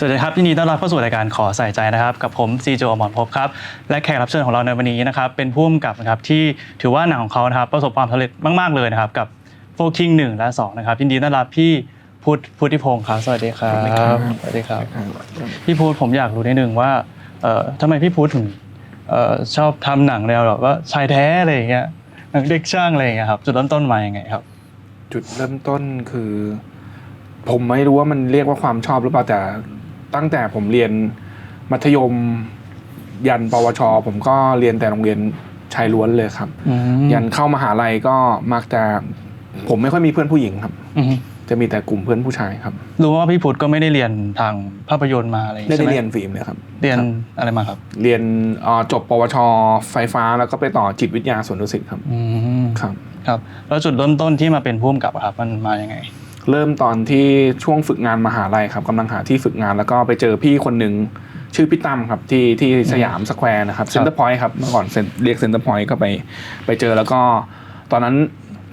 สวัสดีครับยินดีต้อนรับเข้าสู่รายการขอใส่ใจนะครับ กับผมซีโจอมรภพครับ และแขกรับเชิญของเราในวันนี้นะครับเป็นผู้กำกับนะครับที่ถือว่าหนังของเขานะครับประสบความสำเร็จมาก ๆ เลยนะครับกับโฟคิงหนึ่งและสองนะครับยินดีต้อนรับพี่พุทธพุทธิพงศ์ครับสวัสดีครับสวัสดีครับ พี่พุทธผมอยากรู้นิดนึงว่าเอ่อทำไมพี่พุทธถึงเอ่อชอบทำหนังแนวแบบว่าชายแท้อะไรอย่างเงี้ยหนังเด็กช่างอะไรอย่างเงี้ยครับจุดเริ่มต้นมายังไงครับ จุดเริ่มต้นคือ ผมไม่รู้ว่ามันเรียกว่าความชอบหรือเปล่าแต่ ตั้งแต่ผมเรียนมัธยม ยันปวช ผมก็เรียนแต่โรงเรียนชายล้วนเลยครับอืมยันเข้ามหาลัยก็มักจะผมไม่ค่อยมีเพื่อนผู้หญิงครับอืมจะมีแต่กลุ่มเพื่อนผู้ชายครับ รู้ว่าพี่พุทธก็ไม่ได้เรียนทางภาพยนตร์มาอะไรอย่างได้งี้ได้ใช่ไหมเรียนฟิล์มเลยครับ เรียนคบอะไรมาครับ เรียนเอ่อจบปวช ไฟฟ้าแล้วก็ไปต่อจิตวิทยาสวนดุสิตครับอืมครับ ครับ แล้วจุดเริ่มต้นที่มาเป็นผู้กำกับอะครับมันมายังไง เริ่มตอนที่ช่วงฝึกงานมหาลัยครับกำลังหาที่ฝึกงานแล้วก็ไปเจอพี่คนหนึ่งชื่อพี่ตั้มครับที่ที่สยามสแควร์นะครับเซ็นเตอร์พอยต์ครับเมื่อก่อน Cent- เรียกเซ็นเตอร์พอยต์ก็ไปไปเจอแล้วก็ตอนนั้น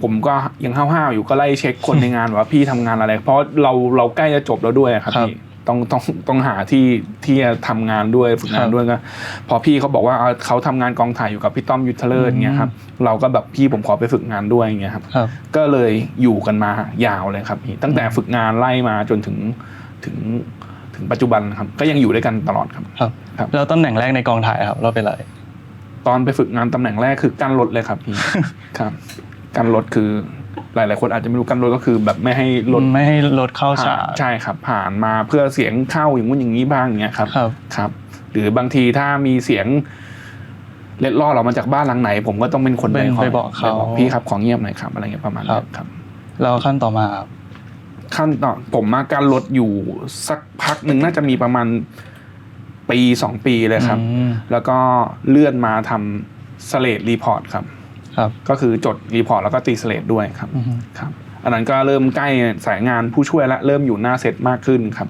ผมก็ยังห้าวๆอยู่ก็ไล่เช็คคนในงานว่าพี่ทำงานอะไร เพราะเราเราใกล้จะจบแล้วด้วยครับครับพี่ ต้องต้องต้องหาที่ที่จะทำงานด้วยฝึกงาครันบด้วยก็พอพี่เขาบอกว่าเอาเขาทำงานกองถ่ายอยู่กับพี่ต้อมยุทธเลิศเงี้ยครับเราก็แบบพี่ผมขอไปฝึกงานด้วยเงี้ยครับครับ ก็เลยอยู่กันมายาวเลยครับพี่ตั้งแต่ฝึกงานไล่มาจนถึงถึงถึงปัจจุบันครับ ก็ยังอยู่ด้วยกันตลอดครับ ครับ ครับ แล้วตำแหน่งแรกในกองถ่ายครับ เราเป็นอะไร ตอนไปฝึกงานตำแหน่งแรกคือกั้นรถเลยครับพี่ ครับ กั้นรถคือ หลาย ๆ คนอาจจะไม่รู้กั้นรถก็คือ แบบไม่ให้รถไม่ให้รถเข้าฉาผ่ากนใช่ครับ ผ่านมาเพื่อเสียงเข้าอย่างงู้นอย่างนี้บ้างอย่างเงี้ยครับครับครับ หรือบางทีถ้ามีเสียงเล็ดลอดออกมาจากบ้านหลังไหน ผมก็ต้องเป็นคนเป็นคยไปบอกเขาพี่ครับของเงียบหน่อยครับอะไรเงี้ยประมาณครันั้บนครับแล้วขั้นต่อมาครับขั้นตอนผมมาการรถอยู่สักพักหนึ่งน่าจะมีประมาณปีสองปีเลยครับอืมแล้วก็เลื่อนมาทำสเลดรีพอร์ตครับ ครับ ก็คือจดรีพอร์ตแล้วก็ตีสเลดด้วยครับอืมครับอันนั้นก็เริ่มใกล้สายงานผู้ช่วยและเริ่มอยู่หน้าเซตมากขึ้นครับ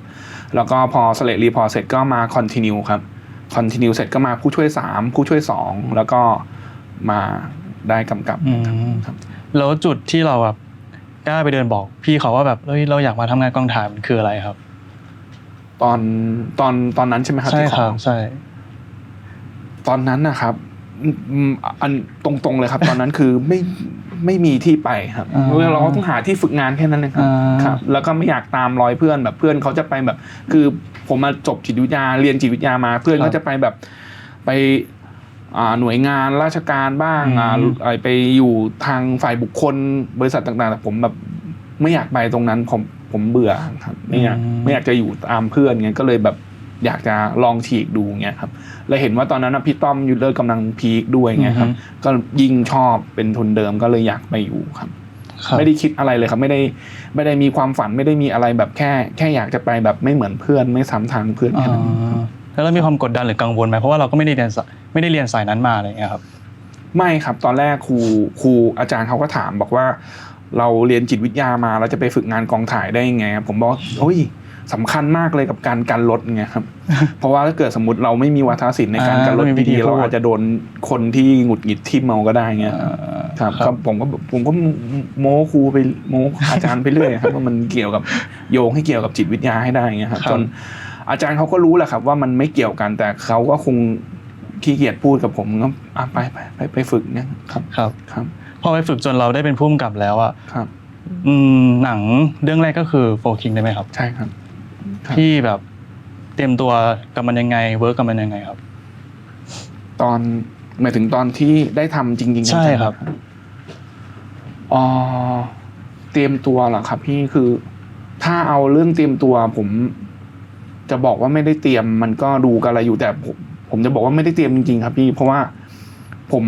แล้วก็พอสเลดรีพอร์ตเสร็จก็มาคอนติเนียครับคอนติเนียเสร็จก็มาผู้ช่วยสามผู้ช่วยสองแล้วก็มาได้กำกับอืมครับแล้วจุดที่เราแบบกล้าไปเดินบอกพี่เขาว่าแบบเฮ้ยเราอยากมาทำงานกองถ่ายมันคืออะไรครับ ตอนตอนตอนนั้นใช่ไหมครับใช่ที่ขคอรับใช่ ตอนนั้นนะครับ อืมอืมอันตรงๆเลยครับ ตอนนั้นคือไม่ไม่มีที่ไปครับอ่าเราก็ต้องหาที่ฝึกงานแค่นั้นเองครับอ่าครับ แล้วก็ไม่อยากตามรอยเพื่อนแบบเพื่อนเขาจะไปแบบ คือผมมาจบจิตวิทยาเรียนจิตวิทยามา เพื่อนก็จะไปแบบไปอ่าหน่วยงานราชการบ้างอ่าอ่าไปอยู่ทางฝ่ายบุคคลบริษัทต่างๆแต่ผมแบบไม่อยากไปตรงนั้นผมผมเบื่อครับไม่อยากไม่อยากจะอยู่ตามเพื่อนเงี้ยก็เลยแบบ อยากจะลองฉีกดูเงี้ยครับแล้วเห็นว่าตอนนั้นนะพี่ต้อมยูเลอร์กำลังพีคด้วยไงครับ ก็ยิ่งชอบเป็นทุนเดิมก็เลยอยากไปอยู่ครับครับ ไม่ได้คิดอะไรเลยครับ ไม่ได้ไม่ได้มีความฝันไม่ได้มีอะไรแบบแค่ แค่อยากจะไปแบบไม่เหมือนเพื่อนไม่ซ้ำทางเพื่อนอ่าแค่นั้นแล้วเรามีความกดดันหรือกังวลไหมเพราะว่าเราก็ไม่ได้เรียนสายไม่ได้เรียนสายนั้นมาอะไรอย่างเงี้ยครับ ไม่ครับตอนแรกครูครูอาจารย์เขาก็ถามบอกว่า เราเรียนจิตวิทยามาเราจะไปฝึกงานกองถ่ายได้ยังไงครับผมบอกว่าโอ้ย สำคัญมากเลยกับการกันรถไงครับ เพราะว่าถ้าเกิดสมมติเราไม่มีวัฒนศิลป์ในการกันรถอ่าไม่มีวิธีดีๆเราพูดอาจจะโดนคนที่หงุดหงิดทิ่มเมาก็ได้เงี้ยครับครับผมก็ผมก็โม้ครูไปโม้อาจารย์ไปเรื่อยครับว่ามันเกี่ยวกับโยงให้เกี่ยวกับจิตวิทยาให้ได้เงี้ยครับครับจนอาจารย์เขาก็รู้แหละครับ ว่ามันไม่เกี่ยวกันแต่เขาก็คงขี้เกียจพูดกับผมก็อะไปไปไปไปฝึกเนี่ยครับครับครับพอไปฝึกจนเราได้เป็นผู้กำกับแล้วอะครับอืมหนังเรื่องแรกก็คือโฟคิงได้ไหมครับ ใช่ครับ ครับที่แบบเตรียมตัวกับมันยังไงเวิร์กกับมันยังไงครับ ตอนหมายถึงตอนที่ได้ทำจริงๆใช่จังๆครับ อ๋อเตรียมตัวเหรอครับ พี่คือถ้าเอาเรื่องเตรียมตัว ผม จะบอกว่าไม่ได้เตรียม มันก็ดูกันอะไรอยู่แต่ผมผมจะบอกว่าไม่ได้เตรียมจริงๆครับ พี่เพราะว่าผม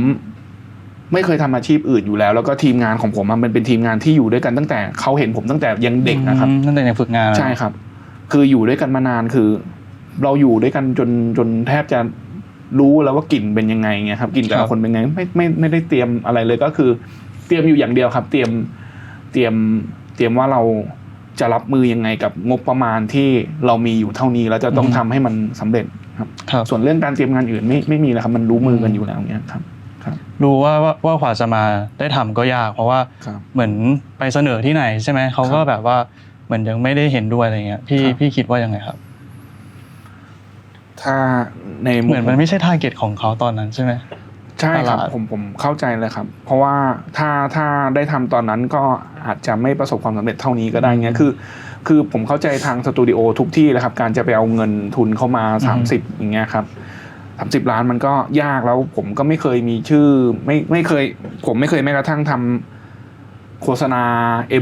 ไม่เคยทำอาชีพอื่นอยู่แล้ว แล้วก็ทีมงานของผมอะมันเป็นทีมงานที่อยู่ด้วยกันตั้งแต่เขาเห็นผมตั้งแต่ยังเด็กนะครับ อืมนั่นแต่ยังฝึกงานใช่ครับ คืออยู่ด้วยกันมานานคือ เราอยู่ด้วยกันจนจนแทบจะรู้แล้วว่ากลิ่นเป็นยังไงเงี้ยครับกลิ่นแต่ครัละบคนเป็นไงไม่ไม่ไม่ได้เตรียมอะไรเลยก็คือ เตรียมอยู่อย่างเดียวครับ เตรียมเตรียมเตรียมว่าเราจะรับมือยังไงกับงบประมาณที่เรามีอยู่เท่านี้แล้วจะต้องทำให้มันสำเร็จครับครับส่วนเรื่องการเตรียมงานอื่นไม่ไม่มีแล้วครับมันรู้มือกันอยู่แล้วเงี้ยครับครับรู้ว่าว่าว่ากว่าจะมาได้ทำก็ยาก เพราะว่าครับเหมือนไปเสนอที่ไหนใช่ไหมเขาก็แบบว่า เหมือนยังไม่ได้เห็นด้วยอะไรเงี้ยพี่ครับ พี่คิดว่ายังไงครับ ถ้าในเหมือนมันไม่ใช่ทาร์เก็ตของเขาตอนนั้นใช่ไหม ใช่ครับตลาด ผมผมเข้าใจเลยครับ เพราะว่าถ้าถ้าได้ทำตอนนั้นก็อาจจะไม่ประสบความสำเร็จเท่านี้ก็ได้เงี้ยคือ คือผมเข้าใจทางสตูดิโอทุกที่เลยครับ การจะไปเอาเงินทุนเข้ามา 30 อย่างเงี้ยครับสามสิบล้านมันก็ยากแล้วผมก็ไม่เคยมีชื่อ ไม่ไม่เคย ผมไม่เคยแม้กระทั่งทำ โฆษณา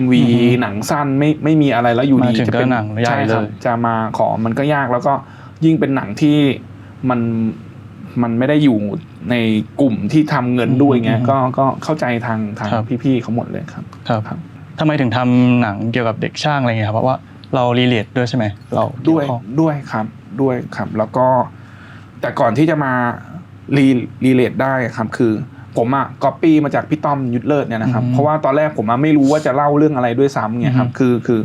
MV อือฮึหนังสั้นไม่ไม่มีอะไรแล้วอยู่ดีมาถึงจะเป็นก็หนังใหญ่ใช่ครับเลยจะมาขอมันก็ยากแล้วก็ยิ่งเป็นหนังที่มันมันไม่ได้อยู่ในกลุ่มที่ทำเงินด้วยเงี้ยก็ก็เข้าใจทางทางพี่ๆเขาหมดเลยครับครับครับทำไมถึงทำหนังเกี่ยวกับเด็กช่างอะไรเงี้ยครับเพราะว่าเรารีเลทด้วยใช่ไหมเราด้วยเกี่ข้องด้วยครับด้วยครับ แล้วก็แต่ก่อนที่จะมารีรีเลทได้ครับคือ ผมอะก๊อปปี้มาจากพี่ต้อมยุทธเลิศเนี่ยนะครับอืมเพราะว่าตอนแรกผมอะไม่รู้ว่าจะเล่าเรื่องอะไรด้วยซ้ำเนี่ยครับอืมคือคือ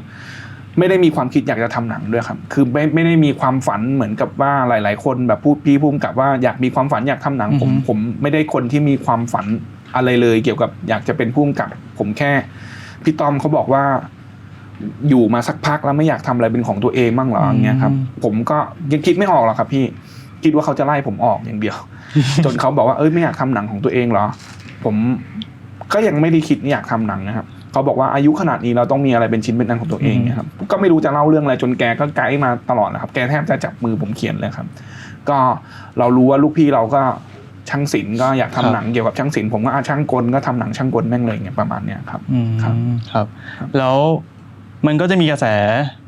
ไม่ได้มีความคิดอยากจะทำหนังด้วยครับ คือไม่ไม่ได้มีความฝันเหมือนกับว่าหลาย ๆ คนแบบพูดพี่พูดกับว่าอยากมีความฝันอยากทำหนัง ผมอือฮึผมไม่ได้คนที่มีความฝันอะไรเลย เกี่ยวกับอยากจะเป็นผู้กำกับ ผมแค่พี่ต้อมเขาบอกว่าอยู่มาสักพักแล้วไม่อยากทำอะไรเป็นของตัวเองบ้างเหรออย่างเงี้ยครับ ผมก็ยังคิดไม่ออกหรอกครับ พี่คิดว่าเขาจะไล่ผมออกอย่างเดียว จนเขาบอกว่าเอ้ยไม่อยากทำหนังของตัวเองเหรอ ผมก็ยังไม่ได้คิดอยากทำหนังนะครับเขาบอกว่าอายุขนาดนี้เราต้องมีอะไรเป็นชิ้นเป็นอันของตัวเองนะครับก็ไม่รู้จะเล่าเรื่องอะไรจนแกก็ไกด์มาตลอดนะครับ แกแทบจะจับมือผมเขียนเลยครับ ก็เรารู้ว่าลูกพี่เราก็ช่างศิลป์ก็อยากทำหนังเกี่ยวกับช่างศิลป์ผมก็อะช่างกลก็ทำหนังช่างกลแม่งเลยอย่างเงี้ยประมาณเนี้ยครับอืมครับครับครับ แล้วมันก็จะมีกระแส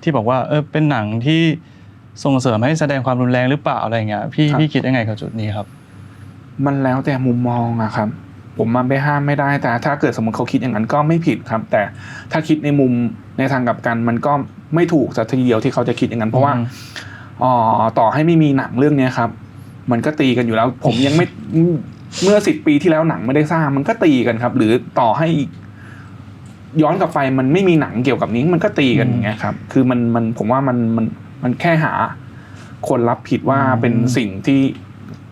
ที่บอกว่าเออเป็นหนังที่ส่งเสริมให้แสดงความรุนแรงหรือเปล่าอะไรเงี้ยพี่พี่คิดยังไงกับจุดนี้ครับ มันแล้วแต่มุมมองอะครับ ผมมันไปห้ามไม่ได้แต่ถ้าเกิดสมมติเขาคิดอย่างนั้นก็ไม่ผิดครับ แต่ถ้าคิดในมุมในทางกลับกัน มันก็ไม่ถูกสักทีเดียวที่เขาจะคิดอย่างนั้น เพราะว่าอืมอ๋อต่อให้ไม่มีหนังเรื่องเนี้ยครับ มันก็ตีกันอยู่แล้ว ผมยังไม่เมื่อสิบปีที่แล้วหนังไม่ได้สร้างมันก็ตีกันครับ หรือต่อให้อีกย้อนกลับไปมันไม่มีหนังเกี่ยวกับนี้มันก็ตีกันอย่างเงี้ยครับ คือมันมันผมว่ามันมันมันแค่หา คนรับผิดว่าอืมเป็นสิ่งที่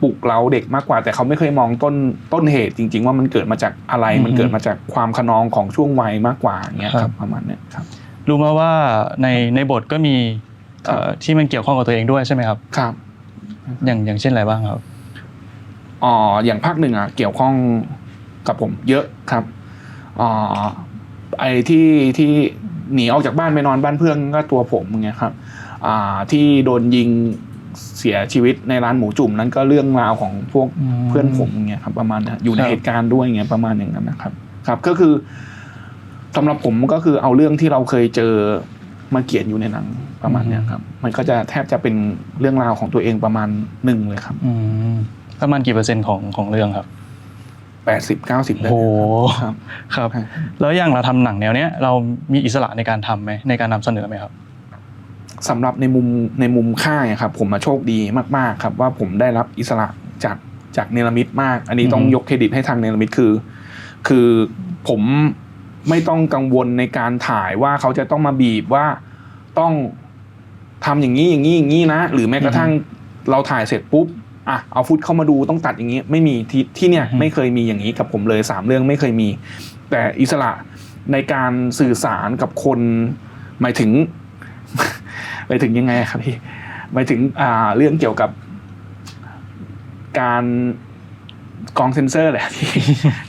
ปลุกเราเด็กมากกว่า แต่เขาไม่เคยมองต้นต้นเหตุจริง ๆ ว่ามันเกิดมาจากอะไรมันเกิดมาจากความขนองของช่วงวัยมากกว่าอย่างเงี้ยครับประมาณเนี้ยครับรู้มาว่าในในบทก็มีเอ่อที่มันเกี่ยวข้องกับตัวเองด้วยใช่ไหมครับครับอย่างอย่างเช่นอะไรบ้างครับอ๋ออย่างภาคหนึ่งอะเกี่ยวข้องกับผมเยอะครับอ๋อไอ้ที่ที่หนีออกจากบ้านไปนอนบ้านเพื่อนก็ตัวผมอย่างเงี้ยครับอ่าที่โดนยิง เสียชีวิตในร้านหมูจุ่มนั้นก็เรื่องราวของพวกอืมเพื่อนผมอย่างเงี้ยครับประมาณนั้นอยู่ในครับเหตุการณ์ด้วยอย่างเงี้ยประมาณอย่างนั้นนะครับ ครับก็คือสำหรับผมก็คือเอาเรื่องที่เราเคยเจอมาเขียนอยู่ในหนังประมาณเนี้ยครับ มันก็จะแทบจะเป็นเรื่องราวของตัวเองประมาณหนึ่งเลยครับอืมประมาณกี่เปอร์เซ็นต์ของของเรื่องครับแปดสิบเก้าสิบได้โอ้ครับครับครับ แล้วอย่างเราทำหนังแนวเนี้ยเรามีอิสระในการทำไหมในการนำเสนอไหมครับ สำหรับในมุมในมุมค่ายอะครับผมมาโชคดีมากๆครับ ว่าผมได้รับอิสระจากจากเนลมิตมาก อันนี้ต้องอือฮึยกเครดิตให้ทางเนลมิตคือ คือผมไม่ต้องกังวลในการถ่ายว่าเขาจะต้องมาบีบว่าต้องทำอย่างนี้อย่างนี้อย่างนี้นะ หรือแม้กระทั่งเราถ่ายเสร็จปุ๊บอะเอาฟุตเข้ามาดูต้องตัดอย่างนี้ ไม่มีที่ที่เนี่ยอือฮึไม่เคยมีอย่างนี้กับผมเลยสามเรื่องไม่เคยมี แต่อิสระในการสื่อสารกับคน หมายถึง หมายถึงยังไงครับพี่หมายถึงอ่าเรื่องเกี่ยวกับการกรองเซนเซอร์แหละพี่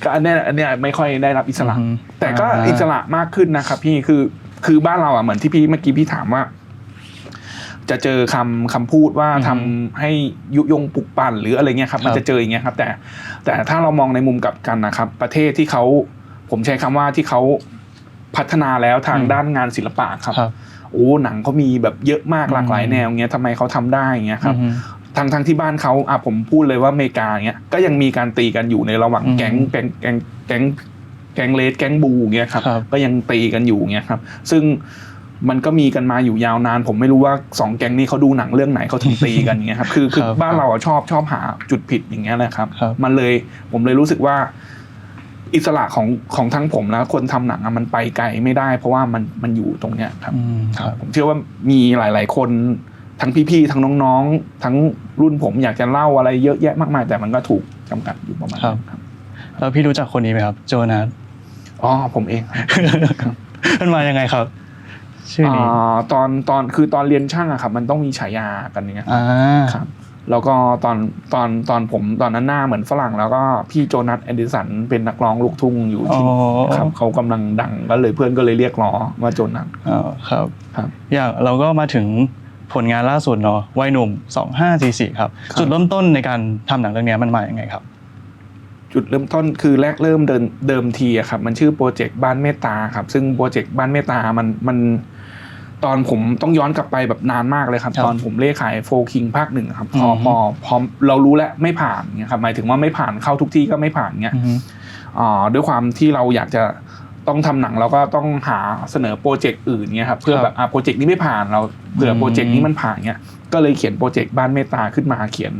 ก็อันเนี้ยอันเนี้ยไม่ค่อยได้รับอิสระอือฮึแต่ก็อ่าอิสระมากขึ้นนะครับ พี่คือคือบ้านเราอะเหมือนที่พี่เมื่อกี้พี่ถามว่า จะเจอคำคำพูดว่าอือฮึทำให้ยุยงปลุกปั่นหรืออะไรเงี้ยครับมันครับจะเจออย่างเงี้ยครับ แต่แต่ถ้าเรามองในมุมกลับกันนะครับ ประเทศที่เขาผมใช้คำว่าที่เขาพัฒนาแล้วทางอืมด้านงานศิลปะครับครับ โอ้หนังเขามีแบบเยอะมากหลากหลายอืมแนวเงี้ยทำไมเขาทำได้เงี้ยครับอือฮึทางทางที่บ้านเขาอะผมพูดเลยว่าอเมริกาเงี้ยก็ยังมีการตีกันอยู่ในระหว่างอืมแก๊งแก๊งแก๊งแก๊งแก๊งเลดแก๊งบูเงี้ยครับครับก็ยังตีกันอยู่เงี้ยครับ ซึ่งมันก็มีกันมาอยู่ยาวนาน ผมไม่รู้ว่าสองแก๊งนี้เขาดูหนังเรื่องไหนเขาถึงตีกันเงี้ยครับคือคือครับบ้านเราอะชอบชอบหาจุดผิดอย่างเงี้ยแหละครับครับมันเลยผมเลยรู้สึกว่า อิสระของของทั้งผมและคนทำหนังอะมันไปไกลไม่ได้ เพราะว่ามันมันอยู่ตรงเนี้ยครับอืมคครัรับบผมเชื่อว่ามีหลาย ๆ คนทั้งพี่ๆทั้งน้องๆ ทั้งรุ่นผมอยากจะเล่าอะไรเยอะแยะมากมายแต่มันก็ถูกจำกัดอยู่ประมาณนั้นครับแล้วพี่รู้จักคนนี้ไหมครับ โจนาสอ๋อผมเองครับมันมายังไงครับชื่อนี้อ่าตอนตอนคือตอนเรียนช่างอะครับ มันต้องมีฉายากันอย่างเงี้ยอ่าครับ แล้วก็ตอนตอนตอนผมตอนนั้นหน้าเหมือนฝรั่ง แล้วก็พี่โจนัสแอนดิสันเป็นนักร้องลูกทุ่งอยู่อ๋อที่ครับเขากำลังดังก็เลยเพื่อนก็เลยเรียกล้อว่าโจนัสอ๋อครับครับ อย่างเราก็มาถึงผลงานล่าสุดเนาะวัยหนุ่ม 2544ครับครับจุดเริ่มต้นในการทำหนังเรื่องนี้มันมาอย่างไงครับ จุดเริ่มต้นคือแรกเริ่มเดินเดิมทีอะครับ มันชื่อโปรเจกต์บ้านเมตตาครับ ซึ่งโปรเจกต์บ้านเมตตามันมัน ตอนผมต้องย้อนกลับไปแบบนานมากเลยครับครับตอนผมเล่ขายโฟคิงภาคหนึ่งครับพออืมพอพอเรารู้แล้วไม่ผ่านเนี่ยครับหมายถึงว่าไม่ผ่านเข้าทุกที่ก็ไม่ผ่านเงี้ยอือฮึอ่าด้วยความที่เราอยากจะต้องทำหนังเราก็ต้องหาเสนอโปรเจกต์อื่นเนี่ยครับเพื่อแบบอะโปรเจกต์นี้ไม่ผ่านเราเผื่อโปรเจกต์นี้มันผ่านเงี้ยก็เลยเขียนโปรเจกต์บ้านเมตตาขึ้นมาเขียน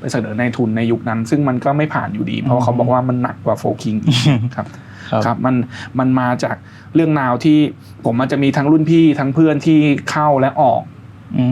ไปเสนอในทุนในยุคนั้น ซึ่งมันก็ไม่ผ่านอยู่ดี เพราะว่าเขาบอกว่ามันหนักกว่าโฟคิงครับ ครับครับมันมันมาจากเรื่องราวที่ผมมันจะมีทั้งรุ่นพี่ทั้งเพื่อนที่เข้าและออกอื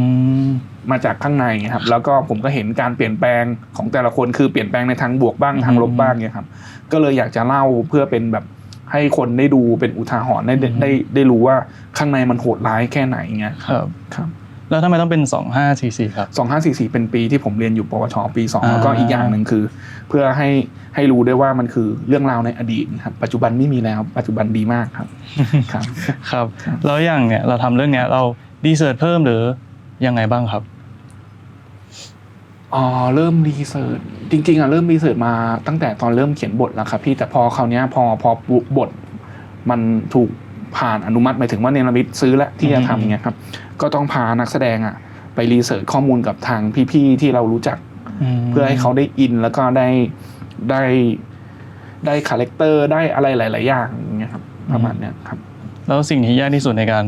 มมาจากข้างในครับ แล้วก็ผมก็เห็นการเปลี่ยนแปลงของแต่ละคนคือเปลี่ยนแปลงในทางบวกบ้างทางลบบ้างเนี่ยครับ ก็เลยอยากจะเล่าเพื่อเป็นแบบให้คนได้ดูเป็นอุทาหรณ์ได้ได้ได้ได้รู้ว่าข้างในมันโหดร้ายแค่ไหนเงี้ยครับครับ แล้วทำไมต้องเป็น 2544 ครับสองห้าสี่สี่เป็นปีที่ผมเรียนอยู่ปวชปีสองอ่าแล้วก็อีกอย่างหนึ่งคือ เพื่อให้ให้รู้ด้วยว่ามันคือเรื่องราวในอดีตครับปัจจุบันไม่มีแล้ว ปัจจุบันดีมากครับครับครับแล้วอย่างเนี่ยเราทำเรื่องเนี้ยเราดีเซิร์ชเพิ่มหรือยังไงบ้างครับอ๋อเริ่มรีเสิร์ชจริง ๆอะเริ่มรีเสิร์ชมาตั้งแต่ตอนเริ่มเขียนบทแล้วครับพี่แต่พอคราวเนี้ยพอพอบทมันถูกผ่านอนุมัติหมายถึงว่าเนรมิตซื้อแล้วที่จะอืมทำเงี้ยครับ ก็ต้องพานักแสดงอะไปรีเสิร์ชข้อมูลกับทางพี่ๆที่เรารู้จักม เพื่อให้เขาได้อินแล้วก็ได้ได้ได้คาแรคเตอร์ได้อะไรหลาย ๆ อย่างอย่างเงี้ยครับประมาณเนี้ยครับ แล้วสิ่งที่ยากที่สุดในการ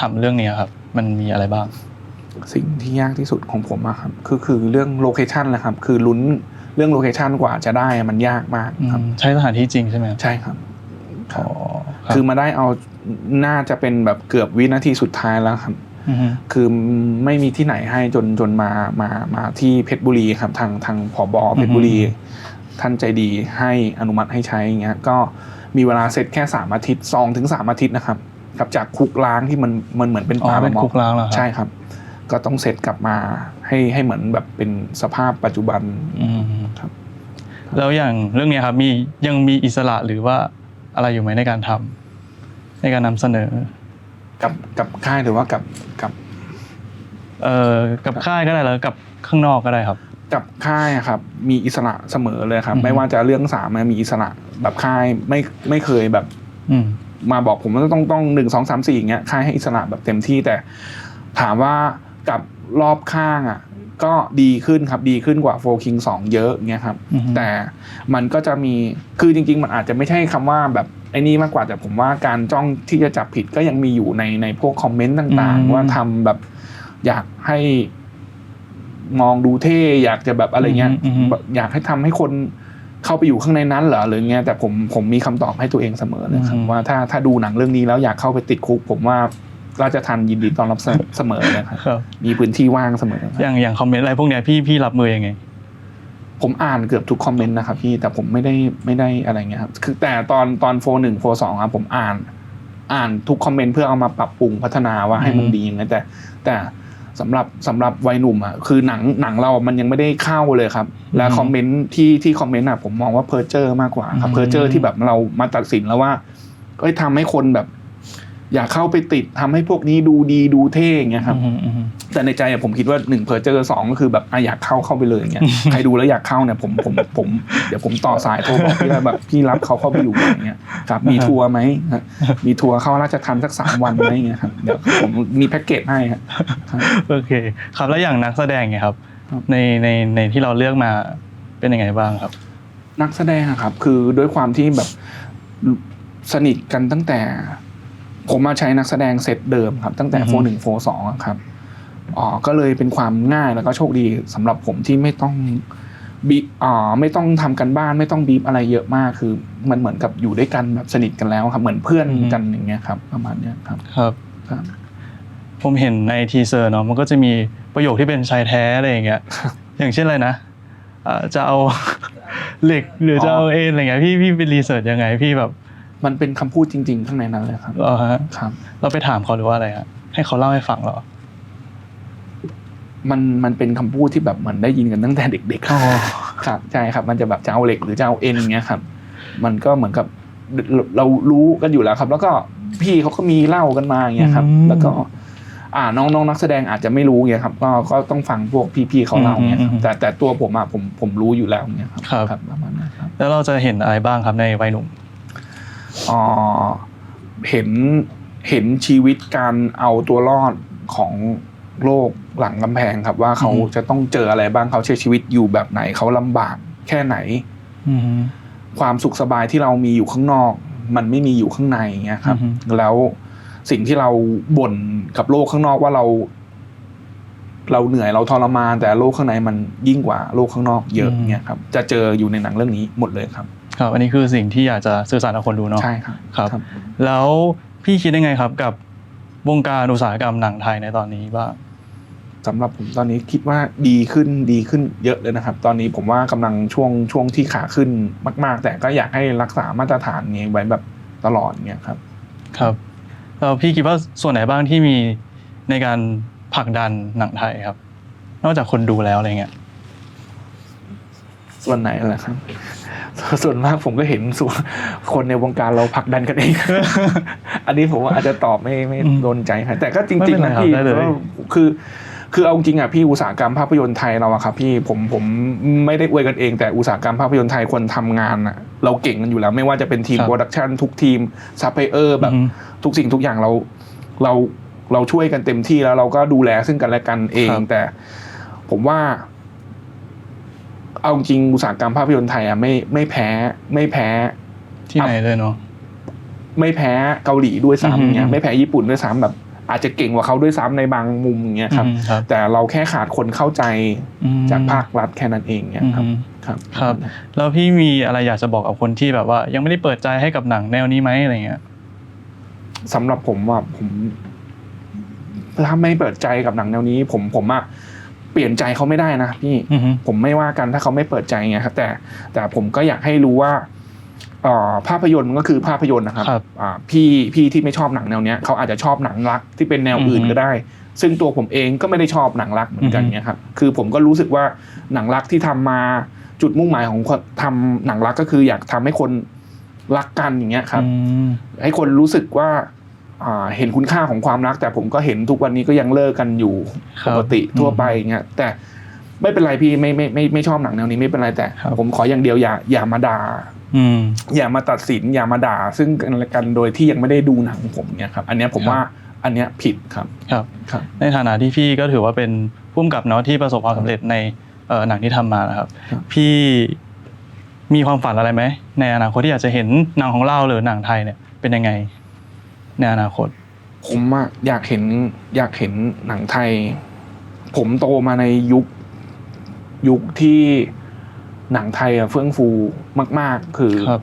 ทำเรื่องเนี้ยครับ มันมีอะไรบ้าง สิ่งที่ยากที่สุดของผมอะครับคือคือเรื่องโลเคชันแหละครับ คือลุ้นเรื่องโลเคชันกว่าจะได้อะมันยากมากครับใช้สถานที่จริงใช่ไหมครับใช่ครับอ๋อรับคือมาได้เอาน่าจะเป็นแบบเกือบวินาทีสุดท้ายแล้วครับอฮึ คือไม่มีที่ไหนให้จนจนมามามาที่เพชรบุรีครับทางทางผบเพชรบุรี ท่านใจดีให้อนุมัติให้ใช้อย่างเงี้ยก็มีเวลาเสร็จแค่สามอาทิตย์สองถึงสามอาทิตย์นะครับกลับจากคุกล้างที่มันมันเหมือนเป็นอ๋อป่าเป็นละเมาะคุกล้างเหรอครับใช่ครับ ก็ต้องเสร็จกลับมาให้ให้เหมือนแบบเป็นสภาพปัจจุบันอืมครับ แล้วอย่างเรื่องเนี้ยครับมียังมีอิสระหรือว่าอะไรอยู่ไหมในการทำในการนำเสนอ กับกับค่ายหรือว่ากับกับเอ่อกับค่ายก็ได้แล้วกับข้างนอกก็ได้ครับ กับค่ายอะครับ มีอิสระเสมอเลยครับ อือฮึไม่ว่าจะเรื่องสามมีอิสระแบบค่ายไม่ไม่เคยแบบ อืม มาบอกผมว่าต้องต้องหนึ่งสองสามสี่อย่างเงี้ยค่ายให้อิสระแบบเต็มที่แต่ ถามว่ากับรอบข้างอะก็ดีขึ้นครับดีขึ้นกว่าโฟคิงสองเยอะเงี้ยครับ อือฮึ แต่มันก็จะมีคือจริง ๆ มันอาจจะไม่ใช่คำว่าแบบ ไอ้นี่มากกว่าแต่ผมว่าการจ้องที่จะจับผิดก็ยังมีอยู่ในในพวกคอมเมนต์ต่างอืม ๆ ว่าทำแบบอยากให้มองดูเท่อยากจะแบบอะไรเงี้ยอืมอืม แบบอยากให้ทำให้คนเข้าไปอยู่ข้างในนั้นเหรอหรือเงี้ยแต่ผมผมมีคำตอบให้ตัวเองเสมอเลยครับว่าถ้าถ้าดูหนังเรื่องนี้แล้วอยากเข้าไปติดคุก ผมว่าราชทันยินดีต้อนรับเสเสมอเลยครับครับ มีพื้นที่ว่างเสมอครับ อย่างอย่างคอมเมนต์อะไรพวกเนี้ยพี่พี่รับมือยังไง ผมอ่านเกือบทุกคอมเมนต์นะครับพี่แต่ผมไม่ได้ไม่ได้อะไรเงี้ยครับคือแต่ตอนตอนโฟหนึ่งโฟสองครับผมอ่าน อ่านทุกคอมเมนต์เพื่อเอามาปรับปรุงพัฒนาว่าให้มันอืมดีอย่างนั้นแต่ แต่สำหรับสำหรับวัยหนุ่มอะคือหนังหนังเรามันยังไม่ได้เข้าเลยครับ และคอมเมนต์ที่ที่คอมเมนต์อะผมมองว่าเพอร์เจอร์มากกว่าครับเพอร์เจอร์ที่แบบเรามาตัดสินแล้วว่าเอ้ยทำให้คนแบบ อยากเข้าไปติดทำให้พวกนี้ดูดีดูเท่อย่างเงี้ยครับอืมอืมอืมแต่ในใจอะผมคิดว่าหนึ่งเพอเจอสองก็คือแบบอะอยากเข้าเข้าไปเลยอย่างเงี้ยใครดูแล้วอยากเข้าเนี่ยผมผมผมเดี๋ยวผมต่อสายโทรบอกพี่ว่าแบบพี่รับเขาเข้าไปอยู่อย่างเงี้ยครับ มีทัวร์ไหมฮะมีทัวร์เข้าราชทันสักสามวันไหมเงี้ยครับเดี๋ยวผมมีแพ็กเกจให้ครับโอเค ครับแล้วอย่างนักแสดงเนี่ยครับครับ ในในในที่เราเลือกมาเป็นยังไงบ้างครับ นักแสดงอะครับ คือด้วยความที่แบบสนิทกันตั้งแต่ ผมมาใช้นักแสดงเซตเดิมครับ ตั้งแต่อือโฟฮึหนึ่งโฟสองครับอ๋อก็เลยเป็นความง่ายแล้วก็โชคดีสำหรับผมที่ไม่ต้องบีอ๋อไม่ต้องทำกันบ้านไม่ต้องบีบอะไรเยอะมากคือ มันเหมือนกับอยู่ด้วยกันแบบสนิทกันแล้วครับ เหมือนเพื่อนกันอย่างเงี้ยครับ ประมาณเนี้ยครับครับครับ ผมเห็นในทีเซอร์เนาะมันก็จะมีประโยคที่เป็นชายแท้อะไรอย่างเงี้ย อย่างเช่นอะไรนะอ่าจะเอาเหล็กหรือจะเอาเอ็นอะไรเงี้ยพี่พี่ไปรีเสิร์ชยังไงพี่แบบ มันเป็นคำพูดจริง ๆ ข้างในนั้นเลยครับเหรอฮะครับ เราไปถามเขาหรือว่าอะไรฮะให้เขาเล่าให้ฟังเหรอมันมันเป็นคำพูดที่แบบเหมันได้ยินกันตั้งแต่เด็กๆอ๋อครับใช่ครับ มันจะแบบจะเอาเหล็กหรือจะเอาเอ็นอย่างเงี้ยครับ มันก็เหมือนกับเราเรารู้กันอยู่แล้วครับ แล้วก็พี่เขาก็มีเล่ากันมาอย่างเงี้ยครับอืมแล้วก็ อ่าน้องน้องนักแสดงอาจจะไม่รู้เงี้ยครับ ก็ก็ต้องฟังพวกพี่ๆเขาเล่าเงี้ยครับอืมแต่แต่ตัวผมอะผมผมรู้อยู่แล้วเงี้ยครับครับครับประมาณนั้นครับแล้วเราจะเห็นอะไรบ้างครับในวัยหนุ่มอ่า เห็นเห็นชีวิตการเอาตัวรอดของโลกหลังกำแพงครับ ว่าเขาอืมจะต้องเจออะไรบ้างเขาใช้ชีวิตอยู่แบบไหนเขาลำบากแค่ไหนอืมความสุขสบายที่เรามีอยู่ข้างนอก มันไม่มีอยู่ข้างในเงี้ยครับอือฮึแล้วสิ่งที่เราบ่นกับโลกข้างนอกว่าเรา เราเหนื่อยเราทรมานแต่โลกข้างในมันยิ่งกว่าโลกข้างนอกเยอะเงี้ยครับ จะเจออยู่ในหนังเรื่องนี้หมดเลยครับ ครับอันนี้คือสิ่งที่อยากจะสื่อสารกับคนดูเนาะใช่ครับครับ แล้วพี่คิดยังไงครับกับวงการอุตสาหกรรมหนังไทยในตอนนี้บ้างสำหรับผมตอนนี้คิดว่าดีขึ้นดีขึ้นเยอะเลยนะครับ ตอนนี้ผมว่ากำลังช่วงช่วงที่ขาขึ้นมาก ๆ แต่ก็อยากให้รักษามาตรฐานนี้ไว้แบบตลอดเงี้ยครับ ครับแล้วพี่คิดว่าส่วนไหนบ้างที่มีในการผลักดันหนังไทยครับ นอกจากคนดูแล้วอะไรเงี้ยส่วนไหนแหละครับ ส่วนมากผมก็เห็นส่วนคนในวงการเราผลักดันกันเอง อันนี้ผมว่าอาจจะตอบไม่ไม่อืมโดนใจใครแต่ก็จไม่ริเป็งนๆไรนะครับพี่ได้เลยก็คือคือเอาจริงอะพี่อุตสาหกรรมภาพยนตร์ไทยเราอะครับพี่ผมผมไม่ได้อวยกันเอง แต่อุตสาหกรรมภาพยนตร์ไทยคนทำงานอะเราเก่งกันอยู่แล้ว ไม่ว่าจะเป็นทีมครับโปรดักชันทุกทีมซัพพลายเออร์แบบอืมทุกสิ่งทุกอย่างเราเราเราช่วยกันเต็มที่แล้วเราก็ดูแลซึ่งกันและกันเองครับแต่ผมว่า เอาจริงอุตสาหกรรมภาพยนตร์ไทยอะไม่ไม่แพ้ไม่แพ้ที่ไหนเลยเนาะไม่แพ้เกาหลีด้วยอืมซ้ำเงี้ยไม่แพ้ญี่ปุ่นด้วยซ้ำแบบ อาจจะเก่งกว่าเขาด้วยซ้ำในบางมุมเงี้ยครับอืมครับ แต่เราแค่ขาดคนเข้าใจอืมจากภาครัฐแค่นั้นเองเงี้ยครับอืมครับครับ แล้วพี่มีอะไรอยากจะบอกกับคนที่แบบว่า ยังไม่ได้เปิดใจให้กับหนังแนวนี้ไหมอะไรเงี้ยสำหรับผมว่าผมถ้าไม่เปิดใจกับหนังแนวนี้ ผมผมอะเปลี่ยนใจเขาไม่ได้นะพี่อือฮึผมไม่ว่ากันถ้าเขาไม่เปิดใจไงครับแต่แต่ผมก็อยากให้รู้ว่าเอ่อภาพยนตร์มันก็คือภาพยนตร์นะครับครับอ่าพี่พี่ที่ไม่ชอบหนังแนวเนี้ยเขาอาจจะชอบหนังรักที่เป็นแนวอื่นอือฮึก็ได้ ซึ่งตัวผมเองก็ไม่ได้ชอบหนังรักเหมือนกันอือฮึเนี่ยครับคือผมก็รู้สึกว่าหนังรักที่ทำมาจุดมุ่งหมายของคนทำหนังรักก็คืออยากทำให้คนรักกันอย่างเงี้ยครับอืมให้คนรู้สึกว่าอ่า เห็นคุณค่าของความรัก แต่ผมก็เห็นทุกวันนี้ก็ยังเลิกกันอยู่คปรับกติทั่วไปอย่างเงี้ยแต่ไม่เป็นไรพี่ไม่ไม่ไม่ไม่ชอบหนังแนวนี้ไม่เป็นไรแต่ครับผมขออย่างเดียวอย่าอย่ามาด่าอืมอย่ามาตัดสินอย่ามาด่า ซึ่งกันและกันโดยที่ยังไม่ได้ดูหนังผมเนี่ยครับ อันเนี้ยผมครับว่าอันเนี้ยผิดครับครับครับ ในฐานะที่พี่ก็ถือว่าเป็นผู้กำกับเนาะที่ประสบความสำเร็จในเอ่อหนังที่ทำมานะครับครับ พี่มีความฝันอะไรไหมในอนาคตที่อยากจะเห็นหนังของเราหรือหนังไทยเนี่ยเป็นยังไง ในอนาคต ผมอะอยากเห็นอยากเห็นหนังไทย ผมโตมาในยุคยุคที่หนังไทยอะเฟื่องฟูมาก ๆ คือครับ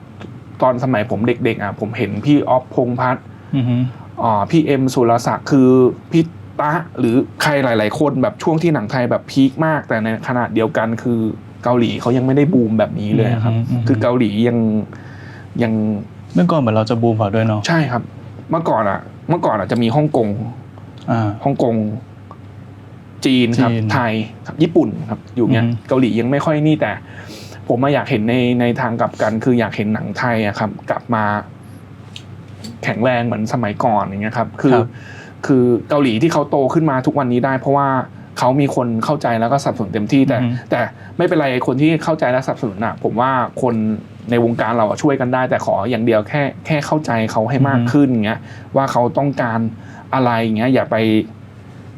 ตอนสมัยผมเด็ก ๆอะผมเห็นพี่ออฟพงษ์พัฒน์ อือฮึ อ่าพี่เอ็มสุรศักดิ์คือพี่ตะหรือใครหลาย ๆ คนแบบช่วงที่หนังไทยแบบพีคมาก แต่ในขณะเดียวกันคือเกาหลีเขายังไม่ได้บูมแบบนี้เลยครับคือเกาหลียังยังเมื่อก่อนเหมือนเราจะบูมกว่าด้วยเนาะ ใช่ครับ เมื่อก่อนอะเมื่อก่อนอะจะมีฮ่องกงอ่า ฮ่องกง จีนครับ จีนไทยครับญี่ปุ่นครับ อยู่เนี้ยอือฮึเกาหลียังไม่ค่อยนี่แต่ ผมมาอยากเห็นในในทางกลับกัน คืออยากเห็นหนังไทยอะครับ กลับมา แข็งแรงเหมือนสมัยก่อนอย่างเงี้ยครับ คือ ครับ คือเกาหลีที่เขาโตขึ้นมาทุกวันนี้ได้ เพราะว่า เขามีคนเข้าใจแล้วก็สนับสนุนเต็มที่แต่อือฮึแต่ไม่เป็นไรคนที่เข้าใจและสนับสนุนอะผมว่าคนในวงการเราอะช่วยกันได้ แต่ขออย่างเดียวแค่แค่เข้าใจเขาให้มากขึ้นอย่างเงี้ยว่าเขาต้องการอะไรอย่างเงี้ยอย่าไป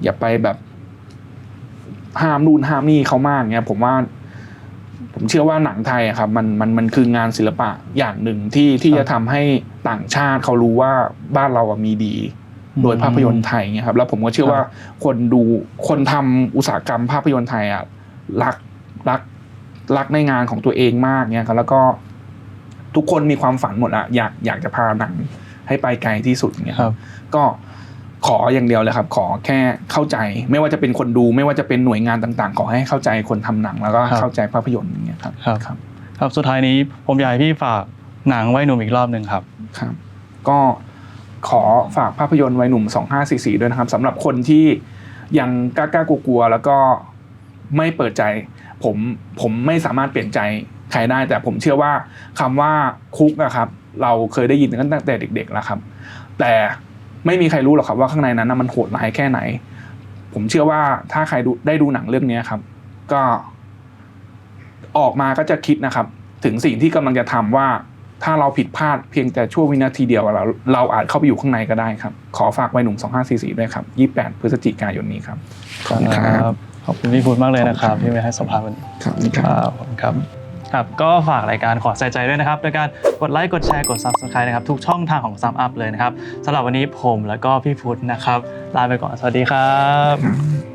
อย่าไปแบบห้ามนู่นห้ามนี่เขามากเงี้ยผมว่าผมเชื่อว่าหนังไทยอะครับมันมันมันคืองานศิลปะอย่างหนึ่งที่ที่ครับจะทำให้ต่างชาติเขารู้ว่าบ้านเราอะมีดี โดยภาพยนตร์ไทยเนี่ยครับแล้วผมก็เชื่อว่าคนดูคนทำอุตสาหกรรมภาพยนตร์ไทยอะรักรักรักในงานของตัวเองมากเนี่ยครับแล้วก็ทุกคนมีความฝันหมดอะอยากอยากจะพาหนังให้ไปไกลที่สุดเนี่ยครับ ก็ขออย่างเดียวเลยครับ ขอแค่เข้าใจ ไม่ว่าจะเป็นคนดูไม่ว่าจะเป็นหน่วยงานต่าง ๆ ขอให้เข้าใจคนทำหนังแล้วก็ครับเข้าใจภาพยนตร์อย่างเงี้ยครับครับครับครับ สุดท้ายนี้ผมอยากให้พี่ฝากหนังไว้หนุ่มอีกรอบหนึ่งครับครับ ก็ ขอฝากภาพยนตร์วัยหนุ่ม 2544 ด้วยนะครับสำหรับคนที่ยังกล้าๆกลัวๆแล้วก็ไม่เปิดใจ ผมผมไม่สามารถเปลี่ยนใจใครได้ แต่ผมเชื่อว่าคำว่าคุกอะครับ เราเคยได้ยินกันตั้งแต่เด็กๆแล้วครับ แต่ไม่มีใครรู้หรอกครับว่าข้างในนั้นมันโหดร้ายแค่ไหน ผมเชื่อว่าถ้าใครดูได้ดูหนังเรื่องนี้ครับ ก็ออกมาก็จะคิดนะครับ ถึงสิ่งที่กำลังจะทำว่า ถ้าเราผิดพลาดเพียงแต่ชั่ววินาทีเดียวเราเราอาจเข้าไปอยู่ข้างในก็ได้ครับ ขอฝากไว้หนุ่ม 2544 ด้วยครับ 28 พฤศจิกายนนี้ครับ ขอบคุณครับ ขอบคุณพี่พุทธมากเลยนะครับที่มาให้สัมภาษณ์วันนี้ครับนี่คครัรับบขอบคุณครับครับก็ฝากรายการขอใส่ใจด้วยนะครับโดยการกดไลค์กดแชร์กด subscribe นะครับทุกช่องทางของซัมอัพเลยนะครับสำหรับวันนี้ผมแล้วก็พี่พุทธนะครับ ลาไปก่อนสวัสดีครับครับ